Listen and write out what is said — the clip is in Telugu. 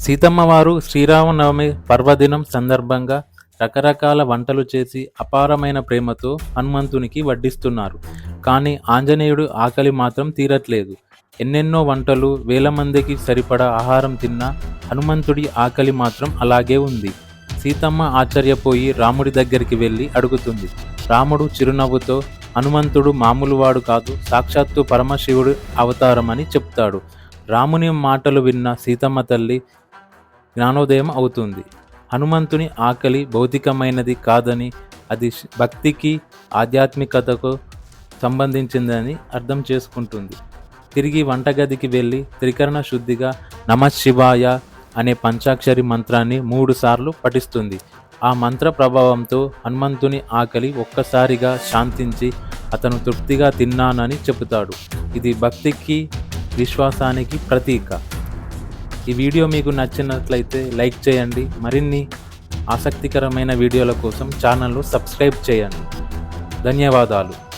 సీతమ్మవారు శ్రీరామనవమి పర్వదినం సందర్భంగా రకరకాల వంటలు చేసి అపారమైన ప్రేమతో హనుమంతునికి వడ్డిస్తున్నారు. కానీ ఆంజనేయుడు ఆకలి మాత్రం తీరట్లేదు. ఎన్నెన్నో వంటలు వేల మందికి సరిపడా ఆహారం తిన్నా హనుమంతుడి ఆకలి మాత్రం అలాగే ఉంది. సీతమ్మ ఆశ్చర్యపోయి రాముడి దగ్గరికి వెళ్ళి అడుగుతుంది. రాముడు చిరునవ్వుతో హనుమంతుడు మామూలువాడు కాదు సాక్షాత్తు పరమశివుడు అవతారమని చెప్తాడు. రాముని మాటలు విన్న సీతమ్మ తల్లి జ్ఞానోదయం అవుతుంది. హనుమంతుని ఆకలి భౌతికమైనది కాదని అది భక్తికి ఆధ్యాత్మికతకు సంబంధించిందని అర్థం చేసుకుంటుంది. తిరిగి వంటగదికి వెళ్ళి త్రికరణ శుద్ధిగా నమ శివాయ అనే పంచాక్షరి మంత్రాన్ని మూడుసార్లు పఠిస్తుంది. ఆ మంత్ర ప్రభావంతో హనుమంతుని ఆకలి ఒక్కసారిగా శాంతించి అతను తృప్తిగా తిన్నానని చెబుతాడు. ఇది భక్తికి విశ్వాసానికి ప్రతీక. ఈ వీడియో మీకు నచ్చినట్లయితే లైక్ చేయండి. మరిన్ని ఆసక్తికరమైన వీడియోల కోసం ఛానల్ను సబ్స్క్రైబ్ చేయండి. ధన్యవాదాలు.